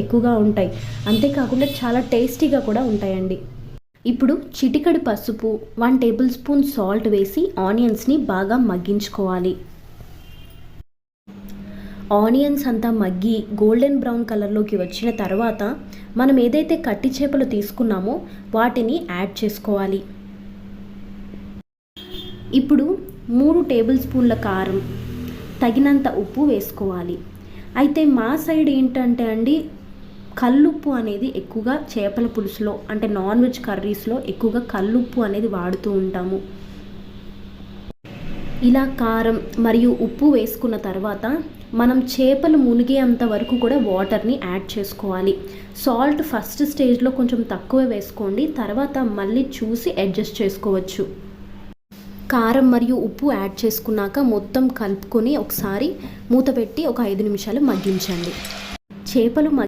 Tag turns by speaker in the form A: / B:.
A: ఎక్కువగా ఉంటాయి. అంతేకాకుండా చాలా టేస్టీగా కూడా ఉంటాయండి. ఇప్పుడు చిటికడి పసుపు వన్ టేబుల్ స్పూన్ సాల్ట్ వేసి ఆనియన్స్ని బాగా మగ్గించుకోవాలి. ఆనియన్స్ అంతా మగ్గి గోల్డెన్ బ్రౌన్ కలర్లోకి వచ్చిన తర్వాత మనం ఏదైతే కట్టి చేపలు తీసుకున్నామో వాటిని యాడ్ చేసుకోవాలి. ఇప్పుడు మూడు టేబుల్ స్పూన్ల కారం తగినంత ఉప్పు వేసుకోవాలి. అయితే మా సైడ్ ఏంటంటే అండి కల్లుప్పు అనేది ఎక్కువగా చేపల పులుసులో అంటే నాన్ వెజ్ కర్రీస్లో ఎక్కువగా కల్లుప్పు అనేది వాడుతూ ఉంటాము. ఇలా కారం మరియు ఉప్పు వేసుకున్న తర్వాత మనం చేపలు మునిగేంత వరకు కూడా వాటర్ని యాడ్ చేసుకోవాలి. సాల్ట్ ఫస్ట్ స్టేజ్లో కొంచెం తక్కువ వేసుకోండి తర్వాత మళ్ళీ చూసి అడ్జస్ట్ చేసుకోవచ్చు. కారం మరియు ఉప్పు యాడ్ చేసుకున్నాక మొత్తం కలుపుకొని ఒకసారి మూత పెట్టి ఒక ఐదు నిమిషాలు మగ్గించండి. చేపలు